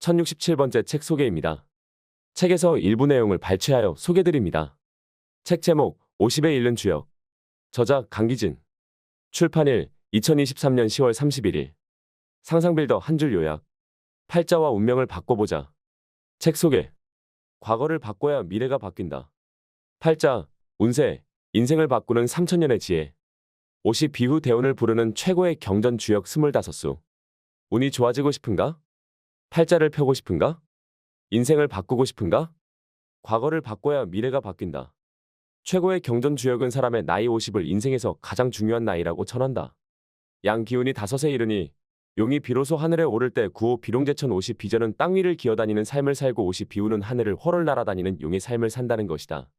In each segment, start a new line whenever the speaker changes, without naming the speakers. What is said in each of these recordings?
1067번째 책 소개입니다. 책에서 일부 내용을 발췌하여 소개드립니다. 책 제목 50에 잃는 주역 저자 강기진 출판일 2023년 10월 31일 상상빌더 한 줄 요약 팔자와 운명을 바꿔보자 책 소개 과거를 바꿔야 미래가 바뀐다. 팔자, 운세, 인생을 바꾸는 3천년의 지혜 50 비후 대운을 부르는 최고의 경전 주역 25수 운이 좋아지고 싶은가? 팔자를 펴고 싶은가? 인생을 바꾸고 싶은가? 과거를 바꿔야 미래가 바뀐다. 최고의 경전 주역은 사람의 나이 50을 인생에서 가장 중요한 나이라고 전한다. 양 기운이 다섯에 이르니 용이 비로소 하늘에 오를 때 구호 비룡제천 50 비전은 땅 위를 기어다니는 삶을 살고 50 비후는 하늘을 훨훨 날아다니는 용의 삶을 산다는 것이다.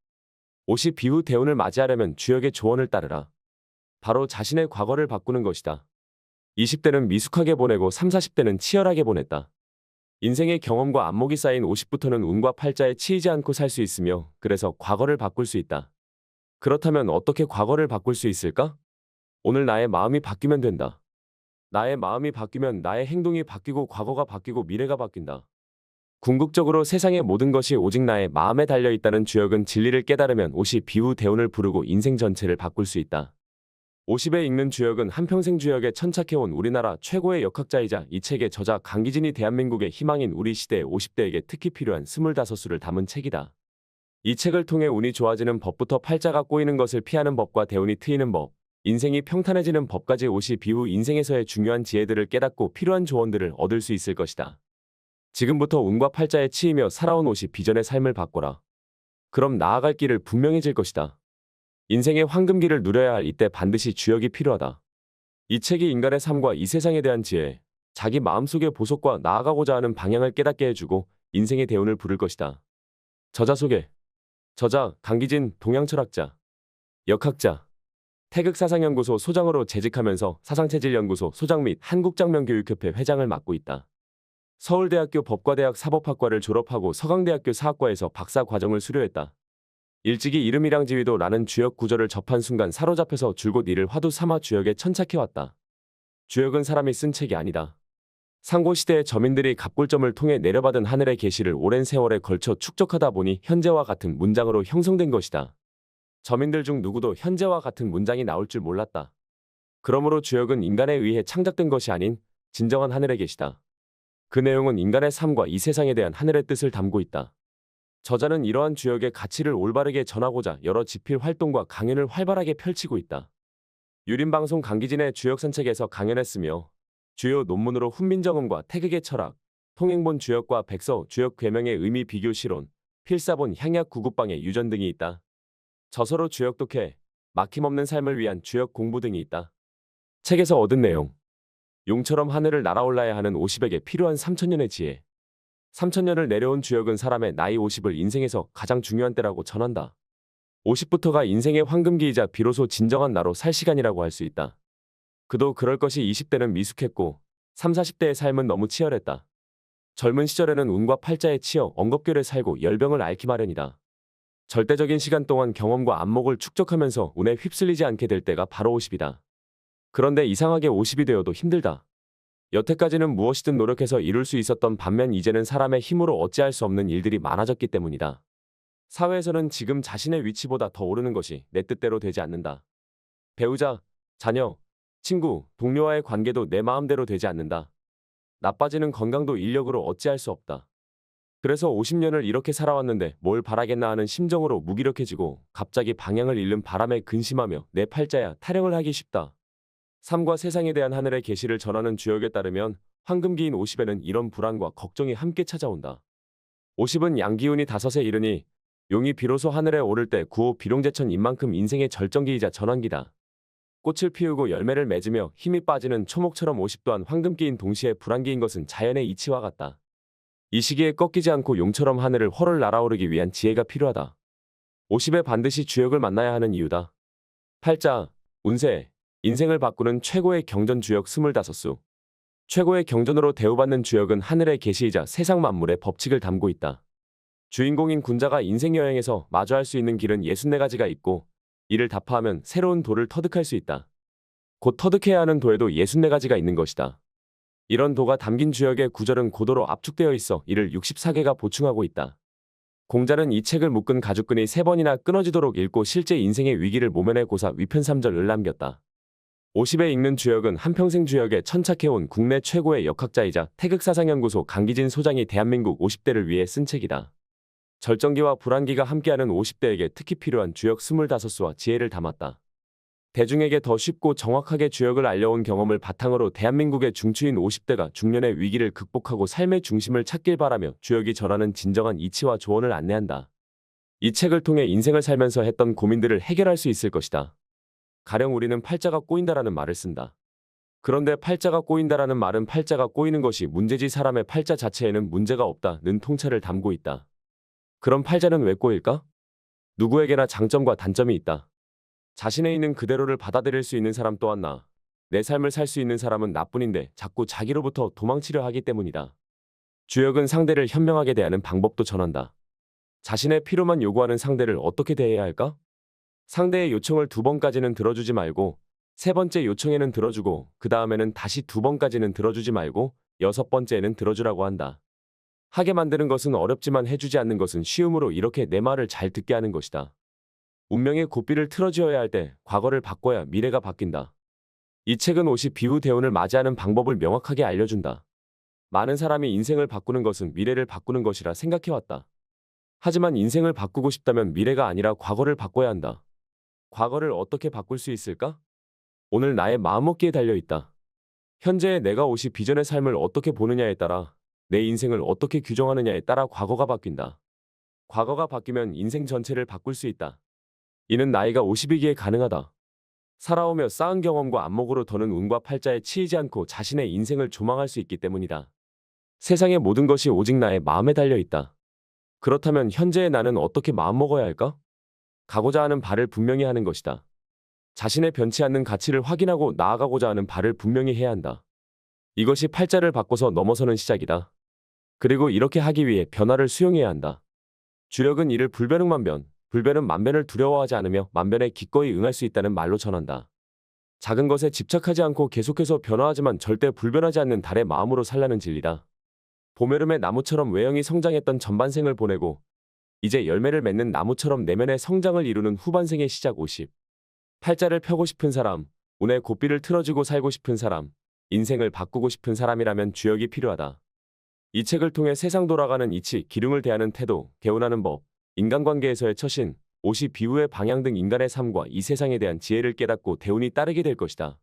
50 비후 대운을 맞이하려면 주역의 조언을 따르라. 바로 자신의 과거를 바꾸는 것이다. 20대는 미숙하게 보내고 3, 40대는 치열하게 보냈다. 인생의 경험과 안목이 쌓인 50부터는 운과 팔자에 치이지 않고 살 수 있으며 그래서 과거를 바꿀 수 있다. 그렇다면 어떻게 과거를 바꿀 수 있을까? 오늘 나의 마음이 바뀌면 된다. 나의 마음이 바뀌면 나의 행동이 바뀌고 과거가 바뀌고 미래가 바뀐다. 궁극적으로 세상의 모든 것이 오직 나의 마음에 달려 있다는 주역은 진리를 깨달으면 50 비후 대운을 부르고 인생 전체를 바꿀 수 있다. 50에 읽는 주역은 한평생 주역에 천착해온 우리나라 최고의 역학자이자 이 책의 저자 강기진이 대한민국의 희망인 우리 시대의 50대에게 특히 필요한 25수를 담은 책이다. 이 책을 통해 운이 좋아지는 법부터 팔자가 꼬이는 것을 피하는 법과 대운이 트이는 법, 인생이 평탄해지는 법까지 50 비후 인생에서의 중요한 지혜들을 깨닫고 필요한 조언들을 얻을 수 있을 것이다. 지금부터 운과 팔자에 치이며 살아온 50 비전의 삶을 바꿔라. 그럼 나아갈 길을 분명해질 것이다. 인생의 황금기를 누려야 할 이때 반드시 주역이 필요하다. 이 책이 인간의 삶과 이 세상에 대한 지혜, 자기 마음속의 보석과 나아가고자 하는 방향을 깨닫게 해주고 인생의 대운을 부를 것이다. 저자 소개 저자 강기진 동양철학자 역학자 태극사상연구소 소장으로 재직하면서 사상체질연구소 소장 및 한국장면교육협회 회장을 맡고 있다. 서울대학교 법과대학 사법학과를 졸업하고 서강대학교 사학과에서 박사 과정을 수료했다. 일찍이 이름이랑 지위도 라는 주역 구절을 접한 순간 사로잡혀서 줄곧 이를 화두 삼아 주역에 천착해왔다. 주역은 사람이 쓴 책이 아니다. 상고시대의 저민들이 갑골점을 통해 내려받은 하늘의 계시를 오랜 세월에 걸쳐 축적하다 보니 현재와 같은 문장으로 형성된 것이다. 저민들 중 누구도 현재와 같은 문장이 나올 줄 몰랐다. 그러므로 주역은 인간에 의해 창작된 것이 아닌 진정한 하늘의 계시다. 그 내용은 인간의 삶과 이 세상에 대한 하늘의 뜻을 담고 있다. 저자는 이러한 주역의 가치를 올바르게 전하고자 여러 집필 활동과 강연을 활발하게 펼치고 있다. 유림방송 강기진의 주역 산책에서 강연했으며 주요 논문으로 훈민정음과 태극의 철학, 통행본 주역과 백서 주역 괴명의 의미 비교 실론, 필사본 향약 구급방의 유전 등이 있다. 저서로 주역 독해, 막힘없는 삶을 위한 주역 공부 등이 있다. 책에서 얻은 내용 용처럼 하늘을 날아올라야 하는 50에게 필요한 3천년의 지혜 3천년을 내려온 주역은 사람의 나이 50을 인생에서 가장 중요한 때라고 전한다. 50부터가 인생의 황금기이자 비로소 진정한 나로 살 시간이라고 할 수 있다. 그도 그럴 것이 20대는 미숙했고 3, 40대의 삶은 너무 치열했다. 젊은 시절에는 운과 팔자에 치여 엉겁결에 살고 열병을 앓기 마련이다. 절대적인 시간 동안 경험과 안목을 축적하면서 운에 휩쓸리지 않게 될 때가 바로 50이다. 그런데 이상하게 50이 되어도 힘들다. 여태까지는 무엇이든 노력해서 이룰 수 있었던 반면 이제는 사람의 힘으로 어찌할 수 없는 일들이 많아졌기 때문이다. 사회에서는 지금 자신의 위치보다 더 오르는 것이 내 뜻대로 되지 않는다. 배우자, 자녀, 친구, 동료와의 관계도 내 마음대로 되지 않는다. 나빠지는 건강도 인력으로 어찌할 수 없다. 그래서 50년을 이렇게 살아왔는데 뭘 바라겠나 하는 심정으로 무기력해지고 갑자기 방향을 잃는 바람에 근심하며 내 팔자야 타령을 하기 쉽다. 삶과 세상에 대한 하늘의 계시를 전하는 주역에 따르면 황금기인 50에는 이런 불안과 걱정이 함께 찾아온다. 50은 양기운이 다섯에 이르니 용이 비로소 하늘에 오를 때 구호 비룡제천 인만큼 인생의 절정기이자 전환기다. 꽃을 피우고 열매를 맺으며 힘이 빠지는 초목처럼 50 또한 황금기인 동시에 불안기인 것은 자연의 이치와 같다. 이 시기에 꺾이지 않고 용처럼 하늘을 훨훨 날아오르기 위한 지혜가 필요하다. 50에 반드시 주역을 만나야 하는 이유다. 팔자, 운세, 인생을 바꾸는 최고의 경전 주역 25수. 최고의 경전으로 대우받는 주역은 하늘의 계시이자 세상 만물의 법칙을 담고 있다. 주인공인 군자가 인생 여행에서 마주할 수 있는 길은 64가지가 있고 이를 답하면 새로운 도를 터득할 수 있다. 곧 터득해야 하는 도에도 64가지가 있는 것이다. 이런 도가 담긴 주역의 구절은 고도로 압축되어 있어 이를 64개가 보충하고 있다. 공자는 이 책을 묶은 가죽끈이 세 번이나 끊어지도록 읽고 실제 인생의 위기를 모면해 고사 위편 3절을 남겼다. 50에 읽는 주역은 한평생 주역에 천착해온 국내 최고의 역학자이자 태극사상연구소 강기진 소장이 대한민국 50대를 위해 쓴 책이다. 절정기와 불안기가 함께하는 50대에게 특히 필요한 주역 25수와 지혜를 담았다. 대중에게 더 쉽고 정확하게 주역을 알려온 경험을 바탕으로 대한민국의 중추인 50대가 중년의 위기를 극복하고 삶의 중심을 찾길 바라며 주역이 전하는 진정한 이치와 조언을 안내한다. 이 책을 통해 인생을 살면서 했던 고민들을 해결할 수 있을 것이다. 가령 우리는 팔자가 꼬인다라는 말을 쓴다. 그런데 팔자가 꼬인다라는 말은 팔자가 꼬이는 것이 문제지 사람의 팔자 자체에는 문제가 없다는 통찰을 담고 있다. 그럼 팔자는 왜 꼬일까? 누구에게나 장점과 단점이 있다. 자신에 있는 그대로를 받아들일 수 있는 사람 또한 나. 내 삶을 살 수 있는 사람은 나뿐인데 자꾸 자기로부터 도망치려 하기 때문이다. 주역은 상대를 현명하게 대하는 방법도 전한다. 자신의 필요만 요구하는 상대를 어떻게 대해야 할까? 상대의 요청을 두 번까지는 들어주지 말고 세 번째 요청에는 들어주고 그 다음에는 다시 두 번까지는 들어주지 말고 여섯 번째에는 들어주라고 한다. 하게 만드는 것은 어렵지만 해주지 않는 것은 쉬움으로 이렇게 내 말을 잘 듣게 하는 것이다. 운명의 고삐를 틀어지어야 할 때 과거를 바꿔야 미래가 바뀐다. 이 책은 50 비후 대운을 맞이하는 방법을 명확하게 알려준다. 많은 사람이 인생을 바꾸는 것은 미래를 바꾸는 것이라 생각해왔다. 하지만 인생을 바꾸고 싶다면 미래가 아니라 과거를 바꿔야 한다. 과거를 어떻게 바꿀 수 있을까? 오늘 나의 마음먹기에 달려있다. 현재의 내가 50 비전의 삶을 어떻게 보느냐에 따라 내 인생을 어떻게 규정하느냐에 따라 과거가 바뀐다. 과거가 바뀌면 인생 전체를 바꿀 수 있다. 이는 나이가 50이기에 가능하다. 살아오며 쌓은 경험과 안목으로 더는 운과 팔자에 치이지 않고 자신의 인생을 조망할 수 있기 때문이다. 세상의 모든 것이 오직 나의 마음에 달려 있다. 그렇다면 현재의 나는 어떻게 마음먹어야 할까? 가고자 하는 바를 분명히 하는 것이다. 자신의 변치 않는 가치를 확인하고 나아가고자 하는 바를 분명히 해야 한다. 이것이 팔자를 바꿔서 넘어서는 시작이다. 그리고 이렇게 하기 위해 변화를 수용해야 한다. 주력은 이를 불변응만변, 불변은 만변을 두려워하지 않으며 만변에 기꺼이 응할 수 있다는 말로 전한다. 작은 것에 집착하지 않고 계속해서 변화하지만 절대 불변하지 않는 달의 마음으로 살라는 진리다. 봄여름에 나무처럼 외형이 성장했던 전반생을 보내고 이제 열매를 맺는 나무처럼 내면의 성장을 이루는 후반생의 시작 50. 팔자를 펴고 싶은 사람, 운의 고삐를 틀어주고 살고 싶은 사람, 인생을 바꾸고 싶은 사람이라면 주역이 필요하다. 이 책을 통해 세상 돌아가는 이치, 기륭을 대하는 태도, 개운하는 법, 인간관계에서의 처신, 50 비후의 방향 등 인간의 삶과 이 세상에 대한 지혜를 깨닫고 대운이 따르게 될 것이다.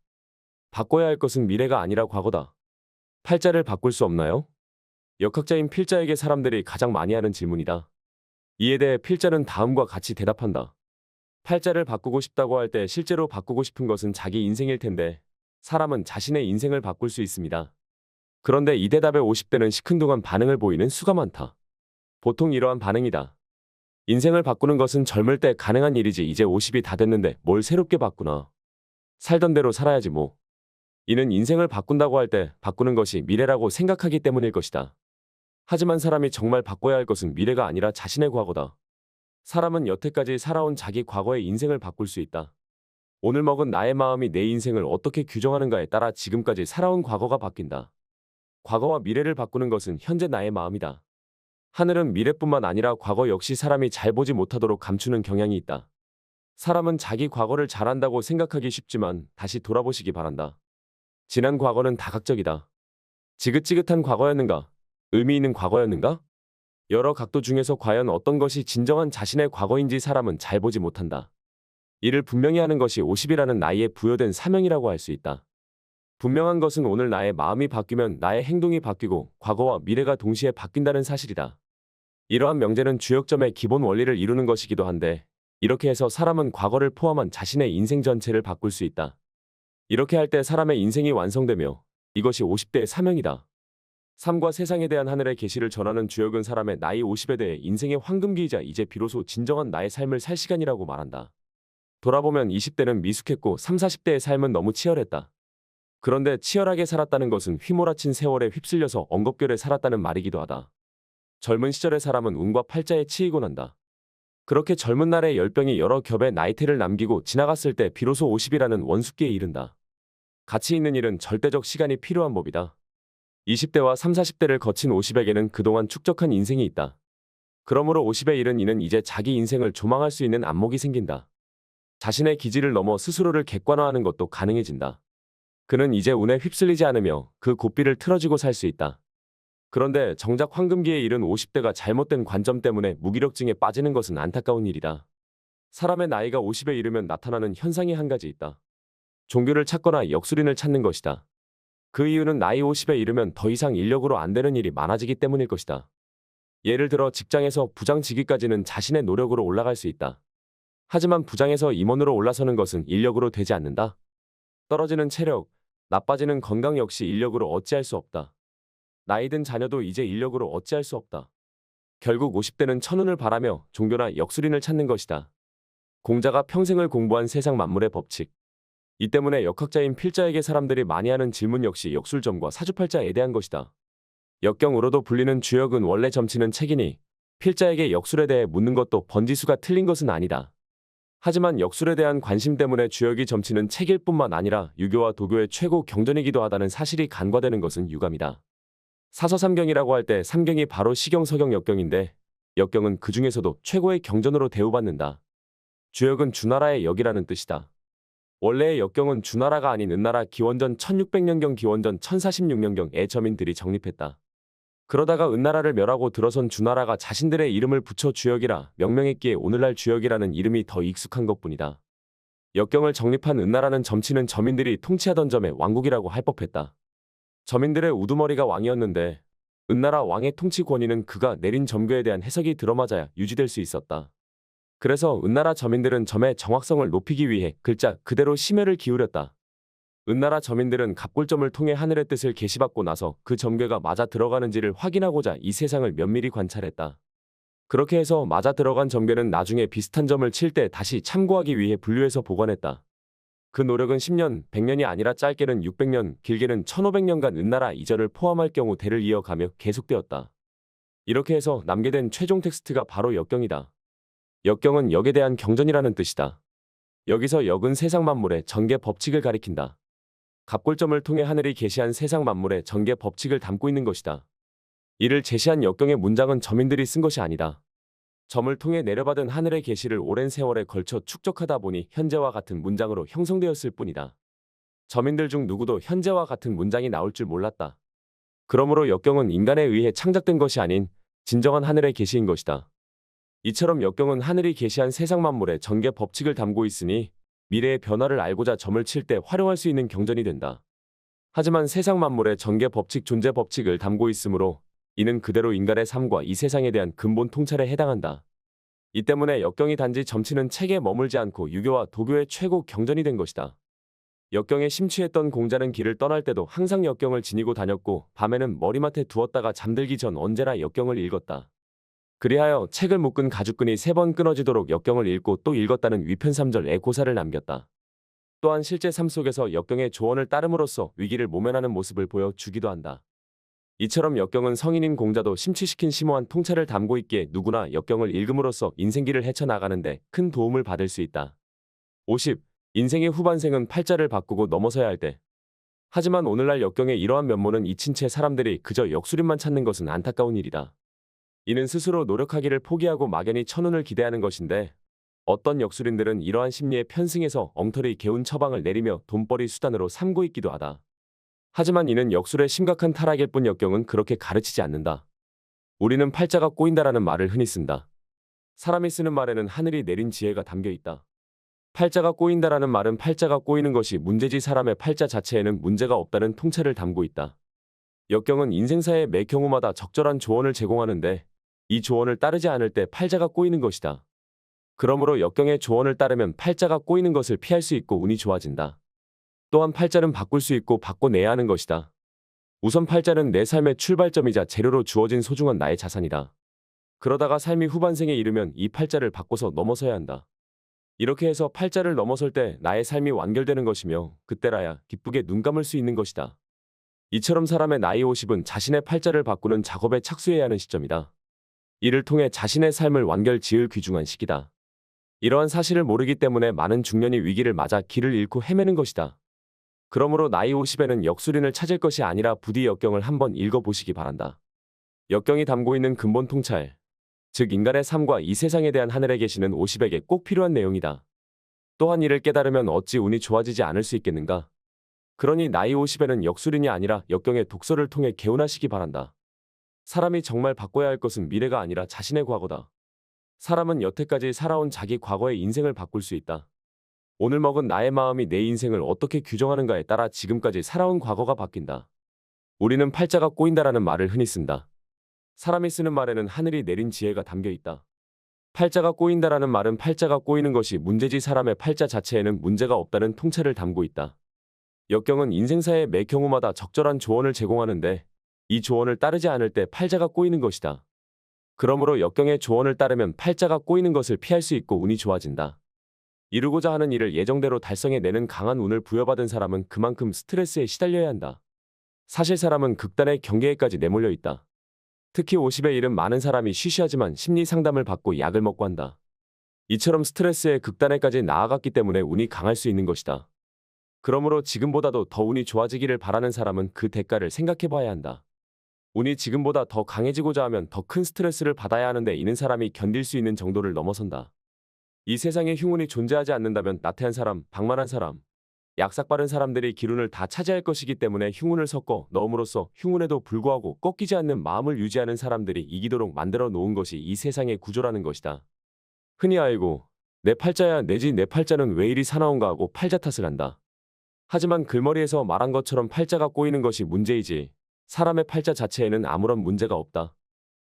바꿔야 할 것은 미래가 아니라 과거다. 팔자를 바꿀 수 없나요? 역학자인 필자에게 사람들이 가장 많이 하는 질문이다. 이에 대해 필자는 다음과 같이 대답한다. 팔자를 바꾸고 싶다고 할 때 실제로 바꾸고 싶은 것은 자기 인생일 텐데 사람은 자신의 인생을 바꿀 수 있습니다. 그런데 이 대답에 50대는 시큰둥한 반응을 보이는 수가 많다. 보통 이러한 반응이다. 인생을 바꾸는 것은 젊을 때 가능한 일이지 이제 50이 다 됐는데 뭘 새롭게 바꾸나. 살던 대로 살아야지 뭐. 이는 인생을 바꾼다고 할 때 바꾸는 것이 미래라고 생각하기 때문일 것이다. 하지만 사람이 정말 바꿔야 할 것은 미래가 아니라 자신의 과거다. 사람은 여태까지 살아온 자기 과거의 인생을 바꿀 수 있다. 오늘 먹은 나의 마음이 내 인생을 어떻게 규정하는가에 따라 지금까지 살아온 과거가 바뀐다. 과거와 미래를 바꾸는 것은 현재 나의 마음이다. 하늘은 미래뿐만 아니라 과거 역시 사람이 잘 보지 못하도록 감추는 경향이 있다. 사람은 자기 과거를 잘한다고 생각하기 쉽지만 다시 돌아보시기 바란다. 지난 과거는 다각적이다. 지긋지긋한 과거였는가? 의미 있는 과거였는가? 여러 각도 중에서 과연 어떤 것이 진정한 자신의 과거인지 사람은 잘 보지 못한다. 이를 분명히 하는 것이 50이라는 나이에 부여된 사명이라고 할 수 있다. 분명한 것은 오늘 나의 마음이 바뀌면 나의 행동이 바뀌고 과거와 미래가 동시에 바뀐다는 사실이다. 이러한 명제는 주역점의 기본 원리를 이루는 것이기도 한데 이렇게 해서 사람은 과거를 포함한 자신의 인생 전체를 바꿀 수 있다. 이렇게 할 때 사람의 인생이 완성되며 이것이 50대의 사명이다. 삶과 세상에 대한 하늘의 계시를 전하는 주역은 사람의 나이 50에 대해 인생의 황금기이자 이제 비로소 진정한 나의 삶을 살 시간이라고 말한다. 돌아보면 20대는 미숙했고 3, 40대의 삶은 너무 치열했다. 그런데 치열하게 살았다는 것은 휘몰아친 세월에 휩쓸려서 엉겁결에 살았다는 말이기도 하다. 젊은 시절의 사람은 운과 팔자에 치이곤 한다. 그렇게 젊은 날의 열병이 여러 겹의 나이테를 남기고 지나갔을 때 비로소 50이라는 원숙기에 이른다. 가치 있는 일은 절대적 시간이 필요한 법이다. 20대와 3, 40대를 거친 50에게는 그동안 축적한 인생이 있다. 그러므로 50에 이른 이는 이제 자기 인생을 조망할 수 있는 안목이 생긴다. 자신의 기질을 넘어 스스로를 객관화하는 것도 가능해진다. 그는 이제 운에 휩쓸리지 않으며 그 고삐를 틀어지고 살 수 있다. 그런데 정작 황금기에 이른 50대가 잘못된 관점 때문에 무기력증에 빠지는 것은 안타까운 일이다. 사람의 나이가 50에 이르면 나타나는 현상이 한 가지 있다. 종교를 찾거나 역술인을 찾는 것이다. 그 이유는 나이 50에 이르면 더 이상 인력으로 안 되는 일이 많아지기 때문일 것이다. 예를 들어 직장에서 부장직위까지는 자신의 노력으로 올라갈 수 있다. 하지만 부장에서 임원으로 올라서는 것은 인력으로 되지 않는다. 떨어지는 체력, 나빠지는 건강 역시 인력으로 어찌할 수 없다. 나이든 자녀도 이제 인력으로 어찌할 수 없다. 결국 50대는 천운을 바라며 종교나 역술인을 찾는 것이다. 공자가 평생을 공부한 세상 만물의 법칙. 이 때문에 역학자인 필자에게 사람들이 많이 하는 질문 역시 역술점과 사주팔자에 대한 것이다. 역경으로도 불리는 주역은 원래 점치는 책이니 필자에게 역술에 대해 묻는 것도 번지수가 틀린 것은 아니다. 하지만 역술에 대한 관심 때문에 주역이 점치는 책일 뿐만 아니라 유교와 도교의 최고 경전이기도 하다는 사실이 간과되는 것은 유감이다. 사서삼경이라고 할 때 삼경이 바로 시경, 서경, 역경인데 역경은 그 중에서도 최고의 경전으로 대우받는다. 주역은 주나라의 역이라는 뜻이다. 원래의 역경은 주나라가 아닌 은나라 기원전 1600년경 기원전 1046년경에 저민들이 정립했다. 그러다가 은나라를 멸하고 들어선 주나라가 자신들의 이름을 붙여 주역이라 명명했기에 오늘날 주역이라는 이름이 더 익숙한 것뿐이다. 역경을 정립한 은나라는 점치는 저민들이 통치하던 점에 왕국이라고 할 법했다. 저민들의 우두머리가 왕이었는데 은나라 왕의 통치 권위는 그가 내린 점괘에 대한 해석이 들어맞아야 유지될 수 있었다. 그래서 은나라 저민들은 점의 정확성을 높이기 위해 글자 그대로 심혈을 기울였다. 은나라 저민들은 갑골점을 통해 하늘의 뜻을 계시받고 나서 그 점괘가 맞아 들어가는지를 확인하고자 이 세상을 면밀히 관찰했다. 그렇게 해서 맞아 들어간 점괘는 나중에 비슷한 점을 칠 때 다시 참고하기 위해 분류해서 보관했다. 그 노력은 10년, 100년이 아니라 짧게는 600년, 길게는 1500년간 은나라 이전을 포함할 경우 대를 이어가며 계속되었다. 이렇게 해서 남게 된 최종 텍스트가 바로 역경이다. 역경은 역에 대한 경전이라는 뜻이다. 여기서 역은 세상 만물의 전개 법칙을 가리킨다. 갑골점을 통해 하늘이 계시한 세상 만물의 전개 법칙을 담고 있는 것이다. 이를 제시한 역경의 문장은 저민들이 쓴 것이 아니다. 점을 통해 내려받은 하늘의 계시를 오랜 세월에 걸쳐 축적하다 보니 현재와 같은 문장으로 형성되었을 뿐이다. 저민들 중 누구도 현재와 같은 문장이 나올 줄 몰랐다. 그러므로 역경은 인간에 의해 창작된 것이 아닌 진정한 하늘의 계시인 것이다. 이처럼 역경은 하늘이 계시한 세상 만물의 전개 법칙을 담고 있으니 미래의 변화를 알고자 점을 칠 때 활용할 수 있는 경전이 된다. 하지만 세상 만물의 전개 법칙 존재 법칙을 담고 있으므로 이는 그대로 인간의 삶과 이 세상에 대한 근본 통찰에 해당한다. 이 때문에 역경이 단지 점치는 책에 머물지 않고 유교와 도교의 최고 경전이 된 것이다. 역경에 심취했던 공자는 길을 떠날 때도 항상 역경을 지니고 다녔고 밤에는 머리맡에 두었다가 잠들기 전 언제나 역경을 읽었다. 그리하여 책을 묶은 가죽끈이 세 번 끊어지도록 역경을 읽고 또 읽었다는 위편 3절의 고사를 남겼다. 또한 실제 삶 속에서 역경의 조언을 따름으로써 위기를 모면하는 모습을 보여주기도 한다. 이처럼 역경은 성인인 공자도 심취시킨 심오한 통찰을 담고 있기에 누구나 역경을 읽음으로써 인생길을 헤쳐나가는데 큰 도움을 받을 수 있다. 50. 인생의 후반생은 팔자를 바꾸고 넘어서야 할 때. 하지만 오늘날 역경의 이러한 면모는 잊힌 채 사람들이 그저 역술인만 찾는 것은 안타까운 일이다. 이는 스스로 노력하기를 포기하고 막연히 천운을 기대하는 것인데 어떤 역술인들은 이러한 심리에 편승해서 엉터리 개운 처방을 내리며 돈벌이 수단으로 삼고 있기도 하다. 하지만 이는 역술의 심각한 타락일 뿐 역경은 그렇게 가르치지 않는다. 우리는 팔자가 꼬인다라는 말을 흔히 쓴다. 사람이 쓰는 말에는 하늘이 내린 지혜가 담겨 있다. 팔자가 꼬인다라는 말은 팔자가 꼬이는 것이 문제지 사람의 팔자 자체에는 문제가 없다는 통찰을 담고 있다. 역경은 인생사의 매 경우마다 적절한 조언을 제공하는데 이 조언을 따르지 않을 때 팔자가 꼬이는 것이다. 그러므로 역경의 조언을 따르면 팔자가 꼬이는 것을 피할 수 있고 운이 좋아진다. 또한 팔자는 바꿀 수 있고 바꿔내야 하는 것이다. 우선 팔자는 내 삶의 출발점이자 재료로 주어진 소중한 나의 자산이다. 그러다가 삶이 후반생에 이르면 이 팔자를 바꿔서 넘어서야 한다. 이렇게 해서 팔자를 넘어설 때 나의 삶이 완결되는 것이며 그때라야 기쁘게 눈 감을 수 있는 것이다. 이처럼 사람의 나이 50은 자신의 팔자를 바꾸는 작업에 착수해야 하는 시점이다. 이를 통해 자신의 삶을 완결 지을 귀중한 시기다. 이러한 사실을 모르기 때문에 많은 중년이 위기를 맞아 길을 잃고 헤매는 것이다. 그러므로 나이 50에는 역술인을 찾을 것이 아니라 부디 역경을 한번 읽어보시기 바란다. 역경이 담고 있는 근본 통찰, 즉 인간의 삶과 이 세상에 대한 하늘에 계시는 50에게 꼭 필요한 내용이다. 또한 이를 깨달으면 어찌 운이 좋아지지 않을 수 있겠는가? 그러니 나이 50에는 역술인이 아니라 역경의 독서를 통해 개운하시기 바란다. 사람이 정말 바꿔야 할 것은 미래가 아니라 자신의 과거다. 사람은 여태까지 살아온 자기 과거의 인생을 바꿀 수 있다. 오늘 먹은 나의 마음이 내 인생을 어떻게 규정하는가에 따라 지금까지 살아온 과거가 바뀐다. 우리는 팔자가 꼬인다라는 말을 흔히 쓴다. 사람이 쓰는 말에는 하늘이 내린 지혜가 담겨 있다. 팔자가 꼬인다라는 말은 팔자가 꼬이는 것이 문제지 사람의 팔자 자체에는 문제가 없다는 통찰을 담고 있다. 역경은 인생사의 매 경우마다 적절한 조언을 제공하는데 이 조언을 따르지 않을 때 팔자가 꼬이는 것이다. 그러므로 역경의 조언을 따르면 팔자가 꼬이는 것을 피할 수 있고 운이 좋아진다. 이루고자 하는 일을 예정대로 달성해내는 강한 운을 부여받은 사람은 그만큼 스트레스에 시달려야 한다. 사실 사람은 극단의 경계에까지 내몰려 있다. 특히 50에 이른 많은 사람이 쉬쉬하지만 심리 상담을 받고 약을 먹고 한다. 이처럼 스트레스의 극단에까지 나아갔기 때문에 운이 강할 수 있는 것이다. 그러므로 지금보다도 더 운이 좋아지기를 바라는 사람은 그 대가를 생각해 봐야 한다. 운이 지금보다 더 강해지고자 하면 더 큰 스트레스를 받아야 하는데 이는 사람이 견딜 수 있는 정도를 넘어선다. 이 세상에 흉운이 존재하지 않는다면 나태한 사람, 방만한 사람, 약삭 빠른 사람들이 기운을 다 차지할 것이기 때문에 흉운을 섞어 넣음으로써 흉운에도 불구하고 꺾이지 않는 마음을 유지하는 사람들이 이기도록 만들어 놓은 것이 이 세상의 구조라는 것이다. 흔히 알고 내 팔자야 내지 내 팔자는 왜 이리 사나운가 하고 팔자 탓을 한다. 하지만 글머리에서 말한 것처럼 팔자가 꼬이는 것이 문제이지 사람의 팔자 자체에는 아무런 문제가 없다.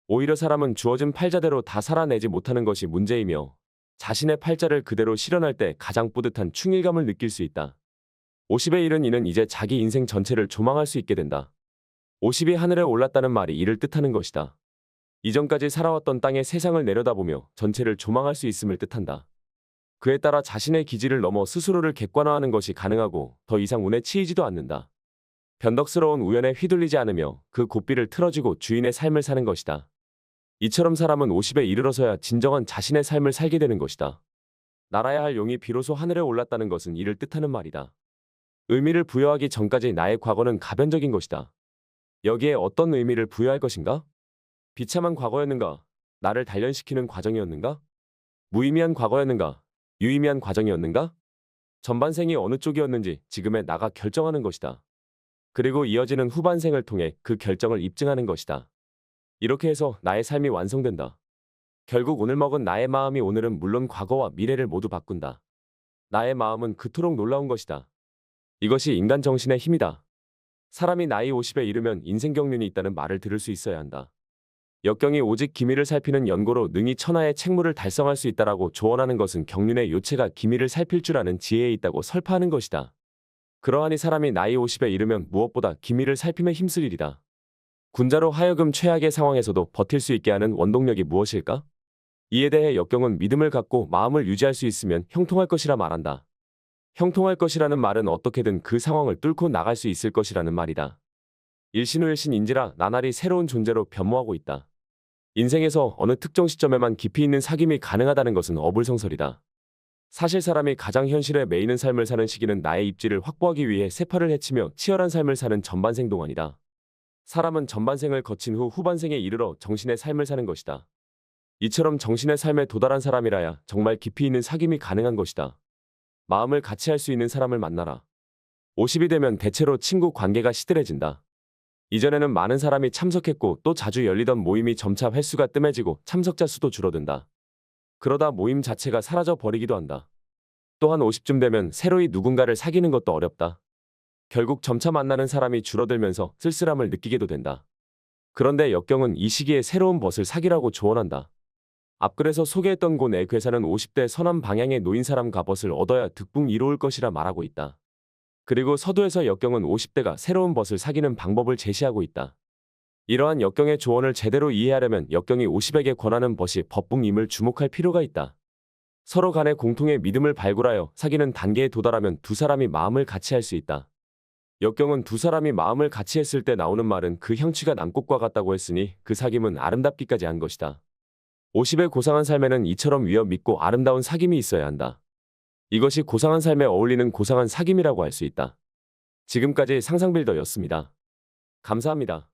오히려 사람은 주어진 팔자대로 다 살아내지 못하는 것이 문제이며 자신의 팔자를 그대로 실현할 때 가장 뿌듯한 충일감을 느낄 수 있다. 50에 이른 이는 이제 자기 인생 전체를 조망할 수 있게 된다. 50이 하늘에 올랐다는 말이 이를 뜻하는 것이다. 이전까지 살아왔던 땅의 세상을 내려다보며 전체를 조망할 수 있음을 뜻한다. 그에 따라 자신의 기질을 넘어 스스로를 객관화하는 것이 가능하고 더 이상 운에 치이지도 않는다. 변덕스러운 우연에 휘둘리지 않으며 그 고삐를 틀어주고 주인의 삶을 사는 것이다. 이처럼 사람은 50에 이르러서야 진정한 자신의 삶을 살게 되는 것이다. 날아야 할 용이 비로소 하늘에 올랐다는 것은 이를 뜻하는 말이다. 의미를 부여하기 전까지 나의 과거는 가변적인 것이다. 여기에 어떤 의미를 부여할 것인가? 비참한 과거였는가? 나를 단련시키는 과정이었는가? 무의미한 과거였는가? 유의미한 과정이었는가? 전반생이 어느 쪽이었는지 지금의 나가 결정하는 것이다. 그리고 이어지는 후반생을 통해 그 결정을 입증하는 것이다. 이렇게 해서 나의 삶이 완성된다. 결국 오늘 먹은 나의 마음이 오늘은 물론 과거와 미래를 모두 바꾼다. 나의 마음은 그토록 놀라운 것이다. 이것이 인간 정신의 힘이다. 사람이 나이 50에 이르면 인생 경륜이 있다는 말을 들을 수 있어야 한다. 역경이 오직 기미를 살피는 연고로 능히 천하의 책무를 달성할 수 있다라고 조언하는 것은 경륜의 요체가 기미를 살필 줄 아는 지혜에 있다고 설파하는 것이다. 그러하니 사람이 나이 50에 이르면 무엇보다 기미를 살핌에 일이다. 군자로 하여금 최악의 상황에서도 버틸 수 있게 하는 원동력이 무엇일까? 이에 대해 역경은 믿음을 갖고 마음을 유지할 수 있으면 형통할 것이라 말한다. 형통할 것이라는 말은 어떻게든 그 상황을 뚫고 나갈 수 있을 것이라는 말이다. 일신후일신인지라 나날이 새로운 존재로 변모하고 있다. 인생에서 어느 특정 시점에만 깊이 있는 사귐이 가능하다는 것은 어불성설이다. 사실 사람이 가장 현실에 매이는 삶을 사는 시기는 나의 입지를 확보하기 위해 세파를 헤치며 치열한 삶을 사는 전반생 동안이다. 사람은 전반생을 거친 후 후반생에 이르러 정신의 삶을 사는 것이다. 이처럼 정신의 삶에 도달한 사람이라야 정말 깊이 있는 사귐이 가능한 것이다. 마음을 같이 할 수 있는 사람을 만나라. 50이 되면 대체로 친구 관계가 시들해진다. 이전에는 많은 사람이 참석했고 또 자주 열리던 모임이 점차 횟수가 뜸해지고 참석자 수도 줄어든다. 그러다 모임 자체가 사라져 버리기도 한다. 또한 50쯤 되면 새로이 누군가를 사귀는 것도 어렵다. 결국 점차 만나는 사람이 줄어들면서 쓸쓸함을 느끼게도 된다. 그런데 역경은 이 시기에 새로운 벗을 사귀라고 조언한다. 앞글에서 소개했던 곳의 괴사는 50대 서남 방향에 놓인 사람과 벗을 얻어야 득붕 이로울 것이라 말하고 있다. 그리고 서두에서 역경은 50대가 새로운 벗을 사귀는 방법을 제시하고 있다. 이러한 역경의 조언을 제대로 이해하려면 역경이 50에게 권하는 벗이 법붕임을 주목할 필요가 있다. 서로 간의 공통의 믿음을 발굴하여 사귀는 단계에 도달하면 두 사람이 마음을 같이 할 수 있다. 역경은 두 사람이 마음을 같이 했을 때 나오는 말은 그 형취가 남꽃과 같다고 했으니 그 사귐은 아름답기까지 한 것이다. 50의 고상한 삶에는 이처럼 위어 믿고 아름다운 사귐이 있어야 한다. 이것이 고상한 삶에 어울리는 고상한 사귐이라고 할 수 있다. 지금까지 상상빌더였습니다. 감사합니다.